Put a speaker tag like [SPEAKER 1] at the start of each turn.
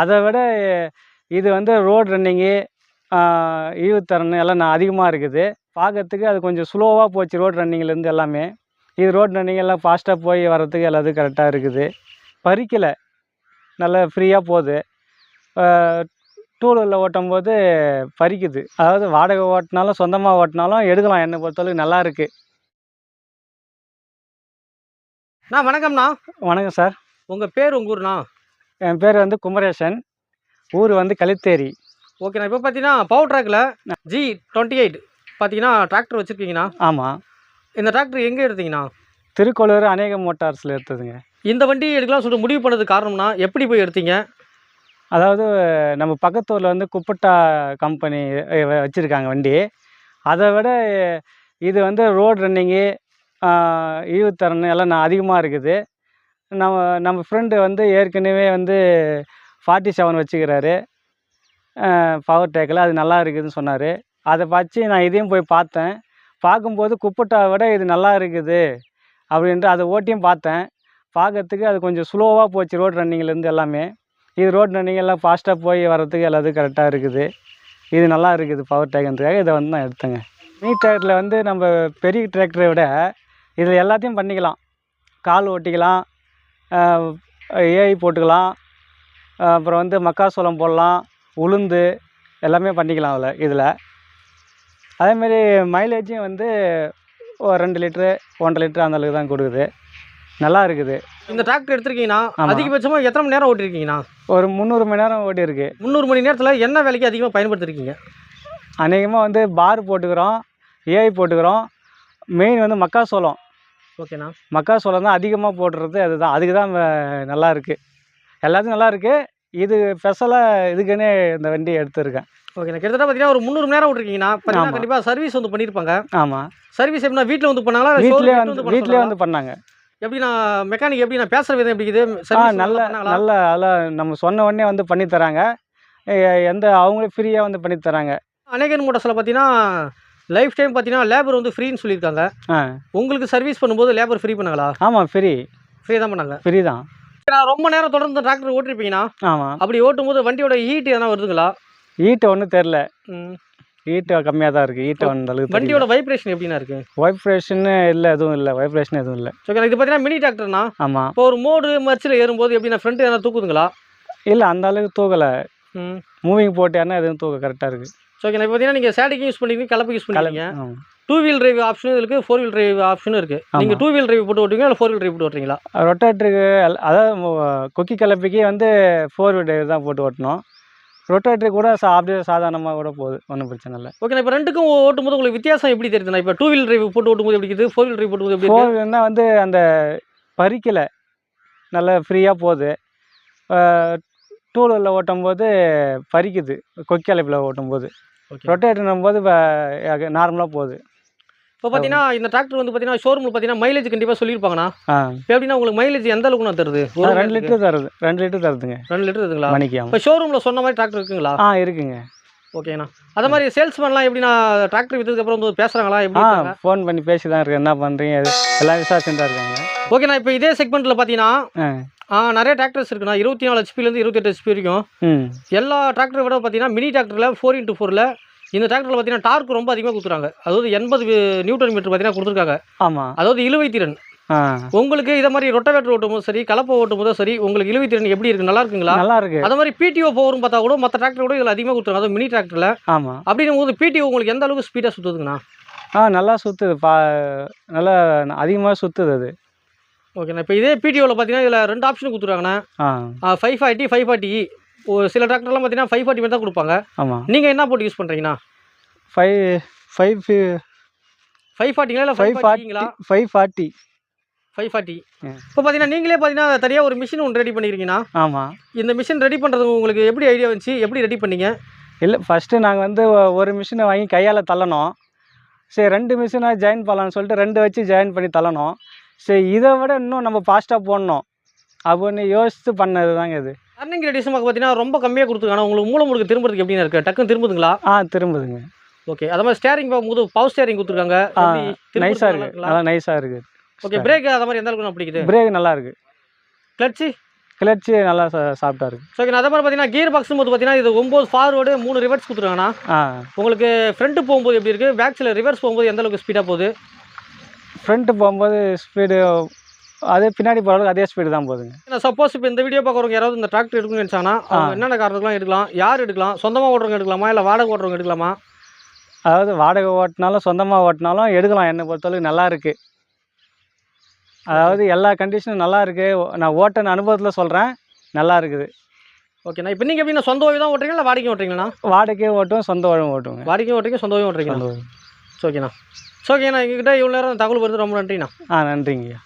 [SPEAKER 1] அதை விட இது வந்து ரோட் ரன்னிங்கு ஈவுத்திறன் எல்லாம் நான் அதிகமாக இருக்குது. பார்க்கறதுக்கு அது கொஞ்சம் ஸ்லோவாக போச்சு ரோட் ரன்னிங்லேருந்து எல்லாமே. இது ரோட் ரன்னிங் எல்லாம் ஃபாஸ்ட்டாக போய் வர்றதுக்கு எல்லாத்துக்கும் கரெக்டாக இருக்குது. பறிக்கலை. நல்லா ஃப்ரீயாக போகுது டூ வீலரில் ஓட்டும் போது பறிக்குது. அதாவது வாடகை ஓட்டினாலும் சொந்தமாக ஓட்டினாலும் எடுக்கலாம். என்னை பொறுத்தளவுக்கு நல்லா இருக்குது
[SPEAKER 2] அண்ணா வணக்கம்ண்ணா.
[SPEAKER 1] வணக்கம் சார்.
[SPEAKER 2] உங்கள் பேர் உங்கள் ஊர்ண்ணா?
[SPEAKER 1] என் பேர் வந்து குமரேசன். ஊர் வந்து கலித்தேரி.
[SPEAKER 2] ஓகேண்ணா இப்போ பார்த்தீங்கன்னா பவர் ட்ராக்கில் ஜி டுவெண்ட்டி எயிட் பார்த்தீங்கன்னா டிராக்டர் வச்சுருக்கீங்கண்ணா?
[SPEAKER 1] ஆமாம்
[SPEAKER 2] இந்த டிராக்டர் எங்கே எடுத்தீங்கண்ணா?
[SPEAKER 1] திருக்கோளூர் அநேக மோட்டார்ஸில் எடுத்ததுங்க.
[SPEAKER 2] இந்த வண்டி எடுக்கலாம் சொல்லிட்டு முடிவு பண்ணதுக்கு காரணம்னா எப்படி போய் எடுத்தீங்க?
[SPEAKER 1] அதாவது நம்ம பக்கத்து ஊரில் வந்து குப்பட்டா கம்பெனி வச்சுருக்காங்க வண்டி. அதை விட இது வந்து ரோட் ரன்னிங்கு ஈவுத்திறன் எல்லாம் நான் அதிகமாக இருக்குது. நம்ம நம்ம ஃப்ரெண்டு வந்து ஏற்கனவே வந்து ஃபார்ட்டி செவன் வச்சுக்கிறாரு பவர் டேக்கில் அது நல்லா இருக்குதுன்னு சொன்னார். அதை வச்சு நான் இதையும் போய் பார்த்தேன். பார்க்கும்போது குப்பிட்டாவை விட இது நல்லா இருக்குது அப்படின்ட்டு அதை ஓட்டியும் பார்த்தேன். பார்க்கறதுக்கு அது கொஞ்சம் ஸ்லோவாக போச்சு ரோட் ரன்னிங்லேருந்து எல்லாமே. இது ரோட் ரன்னிங் எல்லாம் ஃபாஸ்ட்டாக போய் வர்றதுக்கு எல்லாத்துக்கும் கரெக்டாக இருக்குது. இது நல்லா இருக்குது பவர் டேக்குன்றதுக்காக இதை வந்து நான் எடுத்தேங்க. மினி டிராக்டரில் வந்து நம்ம பெரிய டிராக்டரை விட இதில் எல்லாத்தையும் பண்ணிக்கலாம். கால் ஓட்டிக்கலாம். ஏஐ போட்டுக்கலாம். அப்புறம் வந்து மக்காசோளம் போடலாம். உளுந்து எல்லாமே பண்ணிக்கலாம் அதில் இதில். அதேமாரி மைலேஜும் வந்து ஒரு ரெண்டு லிட்ரு ஒன்றரை லிட்ரு அந்த அளவுக்கு தான் கொடுக்குது. நல்லா இருக்குது.
[SPEAKER 2] இந்த டிராக்டர் எடுத்திருக்கீங்கன்னா. அதிகபட்சமாக எத்தனை மணி நேரம் ஓட்டிருக்கீங்கண்ணா
[SPEAKER 1] ஒரு முந்நூறு மணி நேரம் ஓடி இருக்கு.
[SPEAKER 2] முந்நூறு மணி நேரத்தில் என்ன வேலைக்கு அதிகமாக பயன்படுத்திருக்கீங்க?
[SPEAKER 1] அநேகமாக வந்து பார் போட்டுக்கிறோம் ஏஐ போட்டுக்கிறோம். மெயின் வந்து மக்காசோளம்
[SPEAKER 2] ஓகேண்ணா.
[SPEAKER 1] மக்காசோளம் தான் அதிகமாக போடுறது அதுதான். அதுக்கு தான் நல்லா இருக்குது எல்லாத்துக்கும் நல்லா இருக்குது இது ஸ்பெஷலாக இதுக்குன்னே இந்த வண்டி எடுத்திருக்கேன்.
[SPEAKER 2] ஓகேண்ணா. கிட்டத்தட்ட பார்த்தீங்கன்னா ஒரு முந்நூறு நேரம்
[SPEAKER 1] ஆமா.
[SPEAKER 2] கண்டிப்பாக சர்வீஸ் வந்து பண்ணியிருப்பாங்க
[SPEAKER 1] ஆமாம்
[SPEAKER 2] சர்வீஸ் எப்படின்னா வீட்டில் வந்து பண்ணாங்களா?
[SPEAKER 1] வீட்டிலே வந்து வீட்டிலே? வந்து பண்ணாங்க.
[SPEAKER 2] எப்படிண்ணா? மெக்கானிக் எப்படி நான் பேசுகிற விதம் எப்படி Service
[SPEAKER 1] நல்ல
[SPEAKER 2] நல்லா
[SPEAKER 1] அதெல்லாம் நம்ம சொன்ன உடனே வந்து பண்ணி தராங்க எ- எந்த அவங்களே ஃப்ரீயாக வந்து பண்ணி தராங்க
[SPEAKER 2] அநேகன் மோட்டர்ஸில் பார்த்தீங்கன்னா லைஃப் டைம் பார்த்தீங்கன்னா லேபர் வந்து ஃப்ரீன்னு சொல்லியிருக்காங்க.
[SPEAKER 1] ஆ.
[SPEAKER 2] உங்களுக்கு சர்வீஸ் பண்ணும்போது லேபர் ஃப்ரீ பண்ணாங்களா?
[SPEAKER 1] ஆமாம் ஃப்ரீ.
[SPEAKER 2] ஃப்ரீ தான் பண்ணாங்க.
[SPEAKER 1] ஃப்ரீ தான்.
[SPEAKER 2] நான் ரொம்ப நேரம் தொடர்ந்து டிராக்டர் ஓட்டிருப்பீங்கன்னா
[SPEAKER 1] ஆமாம்
[SPEAKER 2] அப்படி ஓட்டும்போது வண்டியோட ஹீட் எதனா வருதுங்களா?
[SPEAKER 1] ஈட்டை ஒன்றும் தெரில. ஈட்டை கம்மியாக தான் இருக்குது ஈட்டை வந்த அளவுக்கு
[SPEAKER 2] வண்டியோட வைப்ரேஷன் எப்படிண்ணா இருக்கு?
[SPEAKER 1] வைப்ரேஷன் இல்லை எதுவும் இல்லை. வைப்ரேஷன் எதுவும் இல்லை.
[SPEAKER 2] ஓகே இது பார்த்தீங்கன்னா மினி டிராக்டர்னா
[SPEAKER 1] ஆமாம்
[SPEAKER 2] இப்போ ஒரு மோடு மர்ச்சில் ஏறும்போது எப்படின்னா ஃப்ரண்ட் எதனா தூக்குதுங்களா?
[SPEAKER 1] இல்லை அந்த அளவுக்கு தூக்கலை. மூவிங் போட்டேன்னா எதுவும் தூக்க கரெக்டாக இருக்குது
[SPEAKER 2] ஓகே இப்போ பார்த்தீங்கன்னா நீங்கள் சேடிக்கும் யூஸ் பண்ணிக்கிறீங்க கலப்பு யூஸ் பண்ணிக்கிறீங்க டூ வீல் டிரைவ் ஆப்ஷனும் இருக்குது ஃபோர் வீல் டிரைவ் ஆப்ஷனும் இருக்குது. நீங்கள் டூ வீல் டிரைவ் போட்டு ஓட்டுவீங்களா இல்லை ஃபோர் வீல் டிரைவ் போட்டு ஓட்டுறீங்களா?
[SPEAKER 1] ரொட்டேட்டருக்கு அதாவது கொக்கி கலப்பிக்கு வந்து ஃபோர் வீல் தான் போட்டு ஓட்டணும். ரொட்டேட்டரி கூட சா அப்படியே சாதாரணமாக கூட போகுது ஒன்றும் பிரச்சனை இல்லை.
[SPEAKER 2] ஓகே இப்போ ரெண்டுக்கும் ஓட்டும்போது உங்களுக்கு வித்தியாசம் எப்படி தெரியுதுண்ணா இப்போ டூ வீல் டிரைவ் போட்டு ஓட்டும்போது எப்படி இருக்குது? ஃபோர் வீல் டிரைவ் போட்டும்போது எப்படி?
[SPEAKER 1] ஃபோர் வீல்னா வந்து அந்த பறிக்கலை நல்லா ஃப்ரீயாக போகுது. டூ வீலரில் ஓட்டும்போது பறிக்குது கொக்கி கலப்பில் ஓட்டும்போது.
[SPEAKER 2] ஓகே.
[SPEAKER 1] ரொட்டேட்டர்னும் போது நார்மலாக போகுது.
[SPEAKER 2] இப்போ பார்த்தீங்கன்னா இந்த டிராக்டர் வந்து பார்த்தீங்கன்னா ஷோரூமில் பார்த்தீங்கன்னா மைலேஜ் கண்டிப்பாக சொல்லியிருப்பாங்கண்ணா. எப்படின்னா உங்களுக்கு மைலேஜ் எந்த அளவுக்கு நான் தருது? ஒரு
[SPEAKER 1] ரெண்டு? லிட்டர் தருது ரெண்டு லிட்டர் தருதுங்க.
[SPEAKER 2] ரெண்டு லிட்டர் இருக்குங்களா
[SPEAKER 1] மணிக்கு
[SPEAKER 2] இப்போ ஷோரூமில் சொன்ன மாதிரி டிராக்டர் இருக்குங்களா?
[SPEAKER 1] ஆ இருக்குங்க.
[SPEAKER 2] ஓகேண்ணா. அதே மாதிரி சேல்ஸ்மேன்லாம் எப்படின்னா டிராக்டர் விற்றதுக்கு அப்புறம் வந்து பேசுகிறாங்களா எப்படி?
[SPEAKER 1] ஃபோன் பண்ணி பேசி தான் இருக்கேன் என்ன பண்ணுறீங்க எல்லாம் விசாரிச்சுட்டு இருக்காங்க.
[SPEAKER 2] ஓகேண்ணா இப்போ இதே செக்மெண்ட்டில் பார்த்தீங்கன்னா நிறைய டிராக்டர்ஸ் இருக்குண்ணா. இருபத்தி நாலு ஹெச்பிலேருந்து இருபத்தெட்டு ஹெச்பி வரைக்கும். எல்லா டிராக்டரை விட பார்த்தீங்கன்னா மினி டிராக்டரில் ஃபோர் இன்ட்டு ஃபோரில் இந்த டிராக்டரில் பார்த்தீங்கன்னா டார்க் ரொம்ப அதிகமாக கொடுத்துறாங்க. அதாவது எண்பது நியூட்டன் மீட்டர் பார்த்தீங்கன்னா கொடுத்துருக்காங்க.
[SPEAKER 1] ஆமாம்
[SPEAKER 2] அதாவது இழுவை திறன். உங்களுக்கு இதை மாதிரி ரொட்டவேட்டர் ஓட்டும் போது சரி கலப்பை ஓட்டும் போதும் சரி உங்களுக்கு இழுவை திறன் எப்படி இருக்கு நல்லா இருக்குங்களா?
[SPEAKER 1] நல்லா இருக்கு.
[SPEAKER 2] அதே மாதிரி பிடிஓ பவர்னு பார்த்தா கூட மற்ற டிராக்டர் கூட இதில் அதிகமாக கொடுத்துருங்க அதாவது மினி டிராக்டரில்
[SPEAKER 1] ஆமாம்
[SPEAKER 2] அப்படின்னும் போது பிடிஓ உங்களுக்கு எந்த அளவுக்கு ஸ்பீடாக சுற்றுதுங்கண்ணா
[SPEAKER 1] ஆ நல்லா சுற்றுது பா நல்லா அதிகமாக சுற்றுது அது.
[SPEAKER 2] ஓகேண்ணா. இப்போ இதே பிடிஓவில் பார்த்தீங்கன்னா இதில் ரெண்டு ஆப்ஷன் கொடுத்துருக்காங்கண்ணா.
[SPEAKER 1] ஆ.
[SPEAKER 2] ஃபைவ் ஃபார்ட்டி ஃபைவ் ஃபார்ட்டி ஒரு சில டிராக்டர்லாம் பார்த்தீங்கன்னா ஃபைவ் ஃபார்ட்டி தான் கொடுப்பாங்க.
[SPEAKER 1] ஆமாம்
[SPEAKER 2] நீங்கள் என்ன போட்டு யூஸ் பண்ணுறீங்கண்ணா
[SPEAKER 1] ஃபைவ் ஃபைவ்
[SPEAKER 2] ஃபைவ் ஃபார்ட்டிங்களா இல்லை
[SPEAKER 1] ஃபைவ்
[SPEAKER 2] ஃபைவ்
[SPEAKER 1] ஃபார்ட்டி
[SPEAKER 2] ஃபார்ட்டிங்களா
[SPEAKER 1] ஃபைவ் ஃபார்ட்டி
[SPEAKER 2] ஃபைவ் ஃபார்ட்டி. இப்போ பார்த்தீங்கன்னா நீங்களே பார்த்தீங்கன்னா தனியாக ஒரு மிஷின் ஒன்று ரெடி பண்ணிக்கிறீங்கன்னா
[SPEAKER 1] ஆமாம்
[SPEAKER 2] இந்த மிஷின் ரெடி பண்ணுறது உங்களுக்கு எப்படி ஐடியா வந்துச்சு? எப்படி ரெடி பண்ணீங்க?
[SPEAKER 1] இல்லை ஃபஸ்ட்டு நாங்கள் வந்து ஒரு மிஷினை வாங்கி கையால் தள்ளணும். சரி ரெண்டு மிஷினை ஜாயின் பண்ணலாம்னு சொல்லிட்டு ரெண்டு வச்சு ஜாயின் பண்ணி தள்ளணும். சரி இதை விட இன்னும் நம்ம ஃபாஸ்ட்டாக போடணும் அப்படின்னு யோசித்து பண்ணது தாங்க இது
[SPEAKER 2] ரன்னிங் ரேடியஸும் பார்த்தீங்கன்னா ரொம்ப கம்மியாக கொடுத்துருக்காங்க. உங்களுக்கு மூலம் முடுக்கு திரும்புறதுக்கு எப்படின்னு இருக்குது டக்குன்னு திரும்புதுங்களா?
[SPEAKER 1] ஆ திரும்புதுங்க.
[SPEAKER 2] ஓகே அது மாதிரி ஸ்டேரிங் பார்க்கும்போது பவர் ஸ்டேரிங் கொடுத்துருக்காங்க.
[SPEAKER 1] நைஸாக இருக்குது நல்லா நைஸாக இருக்குது
[SPEAKER 2] ஓகே பிரேக் அது மாதிரி எந்த அளவுக்கு நான் பிடிக்குது?
[SPEAKER 1] பிரேக் நல்லா இருக்குது
[SPEAKER 2] கிளட்சி
[SPEAKER 1] கிளர்ச்சி நல்லா சாஃப்டாக இருக்குது
[SPEAKER 2] ஸோ ஓகேண்ணா அதே மாதிரி பார்த்தீங்கன்னா கியர் பாக்ஸும் போது பார்த்தீங்கன்னா இது ஒம்பது ஃபார்வேர்டு மூணு ரிவர்ஸ் கொடுத்துருக்காங்கண்ணா. உங்களுக்கு ஃப்ரண்ட்டு போகும்போது எப்படி இருக்குது பேக் சைடில் ரிவர்ஸ் போகும்போது எந்த அளவுக்கு ஸ்பீடாக போகுது?
[SPEAKER 1] ஃப்ரண்ட்டு போகும்போது ஸ்பீடு அதே பின்னாடி போகிறதுக்கு அதே ஸ்பீடு தான் போகுதுங்க
[SPEAKER 2] நான் சப்போஸ் இப்போ இந்த வீடியோ பார்க்குறவங்க யாராவது இந்த டிராக்டர் எடுக்கணும்னு நினச்சாங்கன்னா என்னென்ன காரணத்துக்குலாம் எடுக்கலாம்? யார் எடுக்கலாம்? சொந்தமாக ஓட்டுறவங்க எடுக்கலாமா? இல்லை வாடகை ஓட்டுறவங்க எடுக்கலாமா?
[SPEAKER 1] அதாவது வாடகை ஓட்டினாலும் சொந்தமாக ஓட்டினாலும் எடுக்கலாம். என்னை பொறுத்தளவுக்கு நல்லா இருக்குது அதாவது எல்லா கண்டிஷனும் நல்லா இருக்குது நான் ஓட்டின அனுபவத்தில் சொல்கிறேன் நல்லா இருக்குது.
[SPEAKER 2] ஓகேண்ணா இப்போ நீங்கள் எப்படின்னா சொந்த ஓய்வு தான் ஓட்டுறீங்களா? இல்லை வாடகை ஓட்டுறீங்களா
[SPEAKER 1] வாடகையும் ஓட்டுவோம் சொந்த வாழும் ஓட்டுவோங்க.
[SPEAKER 2] வாடகை ஓட்டுறீங்க சொந்த ஓய்வு.
[SPEAKER 1] வாழும்.
[SPEAKER 2] ஓகேண்ணா. ஸோ ஓகேண்ணா எங்ககிட்ட இவ்வளோ நேரம் தகவல் வருது ரொம்ப நன்றிண்ணா.
[SPEAKER 1] ஆ நன்றிங்கய்யா.